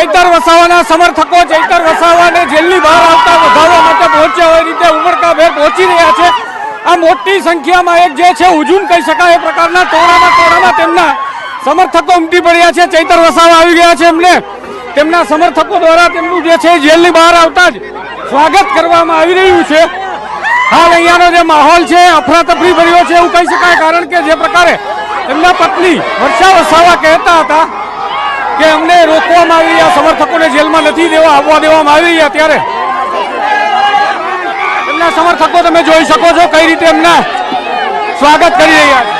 ચૈતર વસાવાના સમર્થકો, ચૈતર વસાવાને જેલની બહાર આવતા વધારવા માટે પહોંચ્યા હોય રીતે ઉમળકાભેર પહોંચી રહ્યા છે. આ મોટી સંખ્યામાં એક જે છે હુજુમ કહી શકાય, એ પ્રકારના ટોળામાં ટોળામાં તેમના સમર્થકો ઉમટી પડ્યા છે. ચૈતર વસાવા આવી ગયા છે એમને. તેમના સમર્થકો દ્વારા તેમનું જે છે જેલની બહાર આવતા જ સ્વાગત કરવામાં આવી રહ્યું છે. હાલ અહીંયાનો જે માહોલ છે અફરાતફરી ભર્યો છે એવું કહી શકાય, કારણ કે જે પ્રકારે એમના પત્ની વર્ષા વસાવા કહેતા હતા કે અમને રોકવામાં આવી રહ્યા, સમર્થકોને જેલમાં નથી દેવા, આવવા દેવામાં આવી રહ્યા ત્યારે. એમના સમર્થકો તમે જોઈ શકો છો કઈ રીતે એમના સ્વાગત કરી રહ્યા છે.